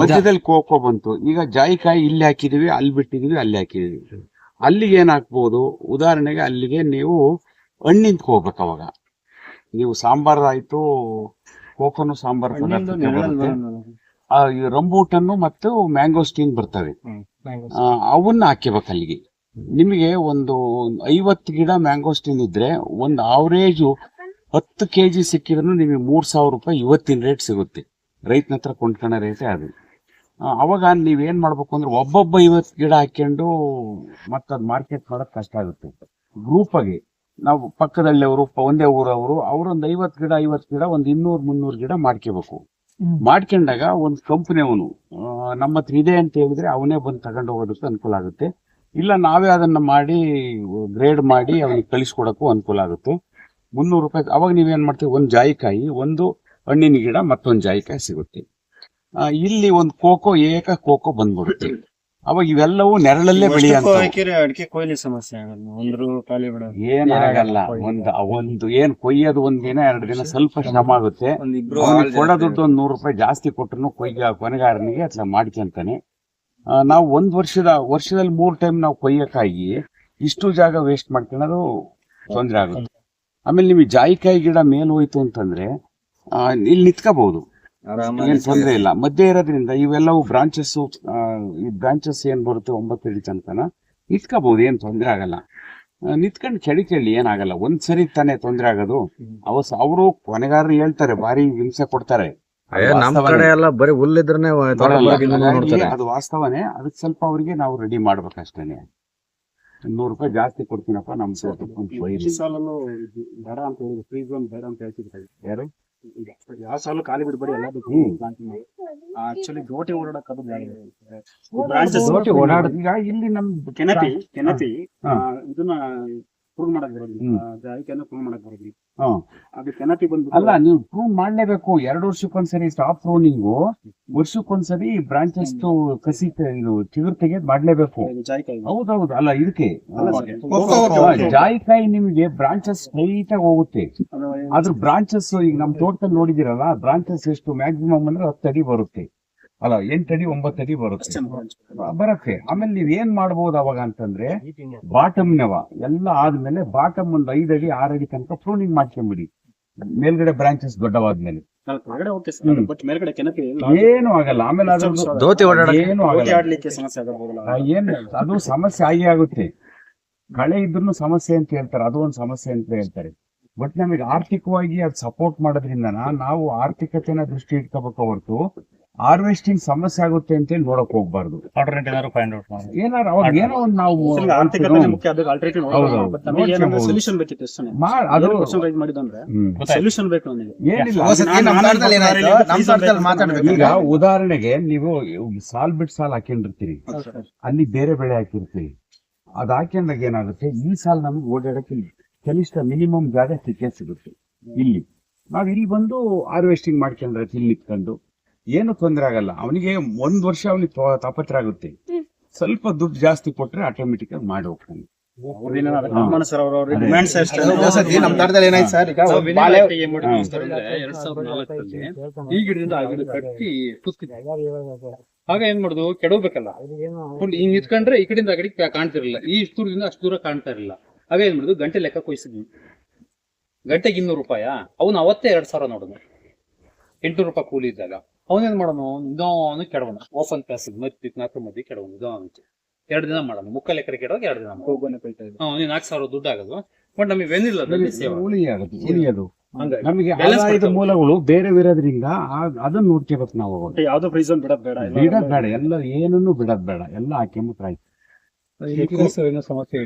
ಮಧ್ಯದಲ್ಲಿ ಕೋಕೋ ಬಂತು. ಈಗ ಜಾಯಿಕಾಯಿ ಇಲ್ಲಿ ಹಾಕಿದೀವಿ ಅಲ್ಲಿ ಬಿಟ್ಟಿದೀವಿ ಅಲ್ಲಿ ಹಾಕಿದೀವಿ. ಅಲ್ಲಿಗೆ ಏನ್ ಹಾಕ್ಬೋದು ಉದಾಹರಣೆಗೆ ಅಲ್ಲಿಗೆ ನೀವು ಹಣ್ಣಿಂದ ಹೋಗ್ಬೇಕು ಅವಾಗ. ನೀವು ಸಾಂಬಾರ್ ಆಯ್ತು ಕೋಕೋನು ಸಾಂಬಾರ್ ರಂಬೂಟನ್ನು ಮತ್ತು ಮ್ಯಾಂಗೋ ಸ್ಟೀನ್ ಬರ್ತವೆ. ಆ, ಅವನ್ನ ಹಾಕಿಬೇಕು ಅಲ್ಲಿಗೆ. ನಿಮಗೆ ಒಂದು ಐವತ್ತು ಗಿಡ ಮ್ಯಾಂಗೋ ಸ್ಟೀನ್ ಇದ್ರೆ ಒಂದು ಆವರೇಜು ಹತ್ತು ಕೆ ಜಿ ಸಿಕ್ಕಿದ್ರು ನಿಮಗೆ ಮೂರ್ ಸಾವಿರ ರೂಪಾಯಿ ಇವತ್ತಿನ ರೇಟ್ ಸಿಗುತ್ತೆ. ರೈತನ ಹತ್ರ ಕೊಂಡ್ಕೊಳ್ಳೋ ರೇಟೇ ಅದು. ಅವಾಗ ನೀವೇನ್ ಮಾಡಬೇಕು ಅಂದ್ರೆ ಒಬ್ಬೊಬ್ಬ ಇವತ್ತು ಗಿಡ ಹಾಕ್ಕೊಂಡು ಮತ್ತೆ ಅದು ಮಾರ್ಕೆಟ್ ಮಾಡೋದು ಕಷ್ಟ ಆಗುತ್ತೆ. ಗ್ರೂಪಾಗಿ ನಾವು ಪಕ್ಕದಲ್ಲಿಯವರು ಒಂದೇ ಊರವರು ಅವರೊಂದು ಐವತ್ತು ಗಿಡ ಐವತ್ತು ಗಿಡ ಒಂದು ಇನ್ನೂರು ಮುನ್ನೂರು ಗಿಡ ಮಾಡ್ಕೋಬೇಕು ಮಾಡ್ಕೊಂಡಾಗ ಒಂದು ಕಂಪನಿ ಅವನು ನಮ್ಮ ಹತ್ರ ಇದೆ ಅಂತ ಹೇಳಿದ್ರೆ ಅವನೇ ಬಂದು ತಗೊಂಡು ಹೋಗೋದಕ್ಕೆ ಅನುಕೂಲ ಆಗುತ್ತೆ. ಇಲ್ಲ ನಾವೇ ಅದನ್ನ ಮಾಡಿ ಗ್ರೇಡ್ ಮಾಡಿ ಅವನಿಗೆ ಕಳಿಸ್ಕೊಡಕ್ಕೂ ಅನುಕೂಲ ಆಗುತ್ತೆ. ಮುನ್ನೂರು ರೂಪಾಯಿ ಅವಾಗ ನೀವೇನ್ ಮಾಡ್ತೀವಿ ಒಂದು ಜಾಯಿಕಾಯಿ ಒಂದು ಹಣ್ಣಿನ ಗಿಡ ಮತ್ತೊಂದು ಜಾಯಿಕಾಯಿ ಸಿಗುತ್ತೆ. ಇಲ್ಲಿ ಒಂದು ಕೋಕೋ ಏಕ ಕೋಕೋ ಬಂದ್ಬಿಡುತ್ತೆ. ಅವಾಗ ಇವೆಲ್ಲವೂ ನೆರಳಲ್ಲೇ ಅಡಿಕೆ ಕೊಯ್ಲಿ ಸಮಸ್ಯೆ ಆಗಲ್ಲ ಏನಾಗಲ್ಲ ಒಂದು ಒಂದು ಏನ್ ಕೊಯ್ಯೋದು ಒಂದ್ ದಿನ ಎರಡು ದಿನ ಸ್ವಲ್ಪ ಶ್ರಮ ಆಗುತ್ತೆ. ಕೊಡ ದುಡ್ಡು ಒಂದ್ ನೂರು ರೂಪಾಯಿ ಜಾಸ್ತಿ ಕೊಟ್ಟರು ಕೊಯ್ಯ ಕೊನೆಗಾರನಿಗೆ ಅಟ್లా ಮಾಡ್ಕೊಂತಾನೆ ನಾವು ಒಂದ್ ವರ್ಷದ ವರ್ಷದಲ್ಲಿ ಮೂರ್ ಟೈಮ್ ನಾವು ಕೊಯ್ಯಕ್ಕಾಗಿ ಇಷ್ಟು ಜಾಗ ವೇಸ್ಟ್ ಮಾಡ್ಕೊಳ್ಳೋದು ತೊಂದ್ರೆ ಆಗುತ್ತೆ. ಆಮೇಲೆ ನಿಮಗೆ ಜಾಯಿಕಾಯಿ ಗಿಡ ಮೇಲ್ ಹೋಯ್ತು ಅಂತಂದ್ರೆ ಆ, ಇಲ್ಲಿ ನಿತ್ಕೋಬಹುದು ಏನ್ ತೊಂದರೆ ಇಲ್ಲ. ಮಧ್ಯೆ ಇರೋದ್ರಿಂದ ಇವೆಲ್ಲವೂ ಬ್ರಾಂಚಸ್ ಈ ಬ್ರಾಂಚಸ್ ಏನ್ ಬರುತ್ತೆ ಒಂಬತ್ತು ಅಡಿ ತನಕನ ನಿಂತ್ಕೋಬಹುದು ಏನ್ ತೊಂದರೆ ಆಗಲ್ಲ. ನಿತ್ಕೊಂಡು ಕೆಳಿ ಕೇಳಿ ಏನಾಗಲ್ಲ. ಒಂದ್ ಸರಿ ತಾನೇ ತೊಂದರೆ ಆಗೋದು. ಅವ ಅವರು ಕೊನೆಗಾರರು ಹೇಳ್ತಾರೆ ಭಾರಿ ಹಿಂಸೆ ಕೊಡ್ತಾರೆ. ಅದು ವಾಸ್ತವನೇ. ಕಡೆ ಎಲ್ಲ ಬರೀ ಹುಲ್ಲಿದ್ರನೆ ಬರಲ್ಲ. ಹಾಗಾಗಿ ನೋಡ್ತಾರೆ ಅದು ವಾಸ್ತವನೇ. ಅದಕ್ಕೆ ಸ್ವಲ್ಪ ಅವ್ರಿಗೆ ನಾವು ರೆಡಿ ಮಾಡ್ಬೇಕಷ್ಟೇನೆ. ನೂರು ರೂಪಾಯಿ ಜಾಸ್ತಿ ಕೊಡ್ತೀನಪ್ಪ ನಮ್ ತೋಟಕ್ಕೆ ಈ ಬೇಡ ಅಂತ ಹೇಳಿದ್ರು. ಫ್ರೀ ಝೋನ್ ಬೇಡ ಅಂತ ಹೇಳ್ತಿದ್ರು. ಯಾರು? ಯಾವ ಸಾಲು ಖಾಲಿ ಬಿಡ್ಬೇಡಿ ಎಲ್ಲ. ಆಕ್ಚುಲಿ ಗೋಟಿ ಓಡಾಡಕ್ ಅದು ಓಡಾಡುದು. ಈಗ ಇಲ್ಲಿ ನಮ್ ಕೆನಪಿ ಕೆನಪಿ ಇದನ್ನ ಪ್ರೂವ್ ಮಾಡಕ್ ಬರೋದಿಲ್ಲ. ಪ್ರೂವ್ ಮಾಡಕ್ ಬರೋದಿಲ್ಲ. ಹಾ. ಅದು ಕೆನಪಿ ಬಂದು ಅಲ್ಲ ನೀವು ಪ್ರೂವ್ ಮಾಡ್ಲೇಬೇಕು. ಎರಡು ವರ್ಷಕ್ಕೊಂದ್ಸರಿ ಸ್ಟಾಪ್ ಪ್ರೂನಿಂಗು ವರ್ಷಕ್ಕೊಂದ್ಸರಿ ಬ್ರಾಂಚಸ್ ಕಸಿ ಇದು ಚಿಗುರ್ ತೆಗೆದ್ ಮಾಡ್ಲೇಬೇಕು. ಹೌದೌದು. ಅಲ್ಲ ಇದಕ್ಕೆ. ಜಾಯಿಕಾಯಿ ನಿಮಗೆ ಬ್ರಾಂಚಸ್ ಸ್ಟ್ರೈಟ್ ಆಗಿ ಹೋಗುತ್ತೆ. ಅದು ಅದ್ರ ಬ್ರಾಂಚಸ್ ಈಗ ನಮ್ ತೋಟದಲ್ಲಿ ನೋಡಿದಿರಲ್ಲ ಬ್ರಾಂಚಸ್ ಎಷ್ಟು ಮ್ಯಾಕ್ಸಿಮಮ್ ಅಂದ್ರೆ ಹತ್ತು ಅಡಿ ಬರುತ್ತೆ. ಅಲ್ಲ ಎಂಟು ಅಡಿ ಒಂಬತ್ತು ಅಡಿ ಬರುತ್ತೆ. ಬರಕ್ಕೆ ಬರುತ್ತೆ. ಆಮೇಲೆ ನೀವ್ ಏನ್ ಮಾಡ್ಬೋದು ಅವಾಗ ಅಂತಂದ್ರೆ ಬಾಟಮ್ ನೆವ ಎಲ್ಲ ಆದ್ಮೇಲೆ ಬಾಟಮ್ ಒಂದ್ ಐದ್ ಅಡಿ ಆರ್ ಅಡಿ ತನಕ ಪ್ರೂನಿಂಗ್ ಮಾಡ್ಕೊಂಬಿಡಿ. ಮೇಲ್ಗಡೆ ಬ್ರಾಂಚಸ್ ದೊಡ್ಡವಾದ್ಮೇಲೆ. ಏನು ಆಗಲ್ಲ. ಆಮೇಲೆ ಅದು ದೋತಿ ಓಡಾಡಕ್ಕೆ ಏನು ಆಗಲ್ಲ. ಏನ್ ಅದು ಸಮಸ್ಯೆ ಆಗಿ ಆಗುತ್ತೆ. ಕಳೆ ಇದ್ರೂ ಸಮಸ್ಯೆ ಅಂತ ಹೇಳ್ತಾರೆ. ಅದು ಒಂದು ಸಮಸ್ಯೆ ಅಂತ ಹೇಳ್ತಾರೆ. ಬಟ್ ನಮಗೆ ಆರ್ಥಿಕವಾಗಿ ಅದ್ ಸಪೋರ್ಟ್ ಮಾಡೋದ್ರಿಂದ ನಾವು ಆರ್ಥಿಕತೆನ ದೃಷ್ಟಿ ಇಟ್ಕೋಬೇಕು ಹೊರತು ಹಾರ್ವೆಸ್ಟಿಂಗ್ ಸಮಸ್ಯೆ ಆಗುತ್ತೆ ಅಂತ ಹೇಳಿ ನೋಡಕ್ ಹೋಗ್ಬಾರ್ದು. ಆಲ್ಟರ್ನೇಟ್ ಏನಾದ್ರು ಫೈಂಡ್ ಔಟ್ ಮಾಡಿ ಏನಾರ ಅವಾಗ ಏನೋ ಒಂದು ನಾವು ಆರ್ಥಿಕತೆ ಮುಖ್ಯ ಅದಕ್ಕೆ ಆಲ್ಟರ್ನೇಟಿವ್ ಹೌದು, ಹೌದು. ಬಟ್ ನಮಗೆ ಏನಂದ್ರೆ ನೋಡ್ಕೊಬೋದು. ಸೊಲ್ಯೂಷನ್ ಬೇಕಿತ್ತು ಅಷ್ಟೇ. ಮಾಡ್- ಅದು ಕ್ವಶನ್ ರೈಸ್ ಮಾಡಿದಂದ್ರೆ ಸೊಲ್ಯೂಷನ್ ಬೇಕು ನನಗೆ ಏನಿಲ್ಲ. ಹೋದ ಸತಿ ನಮ್ಮ ತೋಟದಲ್ಲಿ ಏನಾಯ್ತು? ನಮ್ಮ ತೋಟದಲ್ಲಿ ಮಾತಾಡ್ಬೇಕು. ಈಗ ಉದಾಹರಣೆಗೆ ನೀವು ಸಾಲ್ ಬಿಟ್ ಸಾಲ್ ಹಾಕೊಂಡಿರ್ತೀರಿ ಅಲ್ಲಿ ಬೇರೆ ಬೆಳೆ ಹಾಕಿರ್ತೀರಿ. ಅದ್ ಹಾಕೊಂಡಾಗ ಏನಾಗುತ್ತೆ ಈ ಸಾಲ್ ನಮ್ಗೆ ಓಡಾಡಕ್ಕೆ ಇಲ್ಲಿ ಕನಿಷ್ಠ ಮಿನಿಮಮ್ ಜಾಗ ಸಿಕ್ಕೇ ಸಿಗುತ್ತೆ. ಇಲ್ಲಿ. ನಾವ್ ಇಲ್ಲಿ ಬಂದು ಹಾರ್ವೆಸ್ಟಿಂಗ್ ಮಾಡ್ಕೊಂಡ್ರೆ ಇಲ್ಲಿ ನಿಂತ್ಕೊಂಡು. ಏನು ತೊಂದರೆ ಆಗಲ್ಲ. ಅವನಿಗೆ ಒಂದ್ ವರ್ಷ ಅವನಿಗೆ ತಾಪತ್ರ ಆಗುತ್ತೆ. ಸ್ವಲ್ಪ ದುಡ್ಡು ಜಾಸ್ತಿ ಕೊಟ್ರೆ ಆಟೋಮೆಟಿಕ್ ಆಗಿ ಮಾಡಿ ಹೋಗ್ತಾನೆ. ಈ ಗಿಡದಿಂದ ಕಟ್ಟಿ ಆಗ ಏನ್ ಮಾಡುದು? ಕೆಡಬೇಕಲ್ಲ ಫುಲ್ ಹಿಂಗ್ ನಿಂತ್ಕೊಂಡ್ರೆ ಈ ಕಡೆಯಿಂದ ಆ ಕಡೆ ಕಾಣ್ತಿರಲಿಲ್ಲ. ಈ ಇಷ್ಟು ದೂರದಿಂದ ಅಷ್ಟು ದೂರ ಕಾಣ್ತಾ ಇರಲಿಲ್ಲ. ಆಗ ಏನ್ ಮಾಡುದು? ಗಂಟೆ ಲೆಕ್ಕ ಕೊಯ್ಸಿದ್ವಿ. ಗಂಟೆಗೆ ಇನ್ನೂರು ರೂಪಾಯ? ಅವನು ಅವತ್ತೇ ಎರಡ್ ಸಾವಿರ ನೋಡೋನು ಎಂಟ್ನೂರು ರೂಪಾಯಿ ಕೂಲಿ ಇದ್ದಾಗ. ಅವನೇನ್ ಮಾಡೋನು? ನಿಧಾನ ಕೆಡವನ. ಓಪನ್ ಪ್ಯಾಸ್ ಮತ್ತಿ ನಾಲ್ಕು ಮಧ್ಯೆ ಕೆಡವನು. ನಿಧಾನ ಎರಡು ದಿನ ಮಾಡೋಣ ಮುಕ್ಕಲ್ ಎಕರೆ ಕೆಡೋ ಎರಡು ದಿನ ಹೋಗೋಣ ಇದೆ. ಅವ್ನಿಗೆ ನಾಲ್ಕು ಸಾವಿರ ದುಡ್ಡು ಆಗೋದು. ಬಟ್ ನಮಗೆ ವೆನಿಲ್ಲ ಉಳಿ ಆಗುತ್ತೆ ಉಳಿಯೋದು ಹಂಗಾಗಿ. ನಮಗೆ Balance ಆದಾಯದ. ಮೂಲಗಳು ಬೇರೆ ಬೇರೆದ್ರಿಂದ ಆ- ಅದನ್ನ ನೋಡ್ಕೋಬೇಕು ನಾವು ಯಾವ್ದೋ ಪ್ರೈಸ್ ಬಿಡೋದ್ ಬೇಡ ಎಲ್ಲ- ಬಿಡೋದ್ ಬೇಡ ಎಲ್ಲ ಏನನ್ನು ಬಿಡದ್ ಬೇಡ. ಎಲ್ಲ ಹಾಕ್ಯಂಬಿಟ್ರೆ ಆಯ್ತು ಸಮಸ್ಯೆ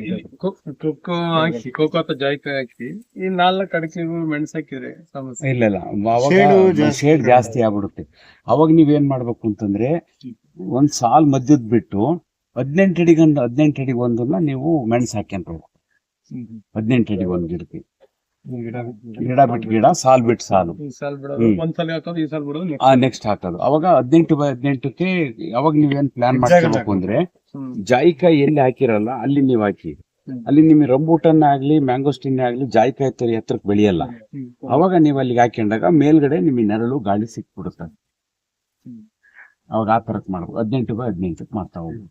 ಕೊಕ್ಕೋ ಹಾಕಿ ಕೋಕೋ ಅಥವಾ ಜಾಯಿಕಾಯಿ ಹಾಕಿ ಈ ನಾಲ್ಕು ಅಡಿಕೆಗೂ ಮೆಣಸು ಹಾಕಿದ್ರೆ ಸಮಸ್ಯೆ. ಇಲ್ಲ ಇಲ್ಲ. ಅವಾಗ ಜಾಸ್ತಿ ಶೇಡ್ ಜಾಸ್ತಿ ಆಗ್ಬಿಡುತ್ತೆ. ಅವಾಗ ನೀವೇನ್ ಮಾಡ್ಬೇಕು ಅಂತಂದ್ರೆ ಒಂದ್ ಸಾಲ್ ಮಧ್ಯದ್ ಬಿಟ್ಟು ಹದಿನೆಂಟು ಅಡಿಗಂದು ಹದಿನೆಂಟು ಅಡಿಗೆ ಒಂದನ್ನ ನೀವು ಮೆಣಸು ಹಾಕ್ಯಂತ ಹದಿನೆಂಟು ಅಡಿಗೆ ಒಂದ್ ಗಿಡಕ್ಕೆ. ಗಿಡ ಬಿಟ್ಟು ಗಿಡ ಸಾಲ್ ಬಿಟ್ಟು ಸಾಲು. ಈ ಸಾಲ್ ಬಿಡೋದು. ಒಂದ್ ಸಲ ಹಾಕೋದು ಈ ಸಾಲ್ ಬಿಡೋದು ಆ ನೆಕ್ಸ್ಟ್ ಹಾಕೋದು. ಅವಾಗ ಹದಿನೆಂಟು ಬೈ ಹದಿನೆಂಟಕ್ಕೆ ಅವಾಗ ನೀವೇನ್ ಪ್ಲಾನ್ ಮಾಡ್ಕೋಬೇಕು ಅಂದ್ರೆ ಜಾಯಿಕಾಯಿ ಎಲ್ಲಿ ಹಾಕಿರಲ್ಲ ಅಲ್ಲಿ ನೀವು ಹಾಕಿ. ಅಲ್ಲಿ ನಿಮ್ಗೆ ರಂಬೂಟನ್ ಆಗ್ಲಿ ಮ್ಯಾಂಗೋಸ್ಟಿನ್ ಆಗ್ಲಿ ಜಾಯಿಕಾಯಿ ತರಿ ಹತ್ರಕ್ಕೆ ಬೆಳೆಯಲ್ಲ. ಅವಾಗ ನೀವು ಅಲ್ಲಿಗೆ ಹಾಕೊಂಡಾಗ ಮೇಲ್ಗಡೆ ನಿಮಗೆ ನೆರಳು ಗಾಳಿ ಸಿಕ್ಬಿಡುತ್ತೆ. ಅವಾಗ ಆ ತರಕ್ ಮಾಡ್ಬೋದು. ಹದಿನೆಂಟು ಬೈ ಹದಿನೆಂಟಕ್ಕೆ ಮಾಡ್ತಾ ಹೋಗ್ಬೇಕು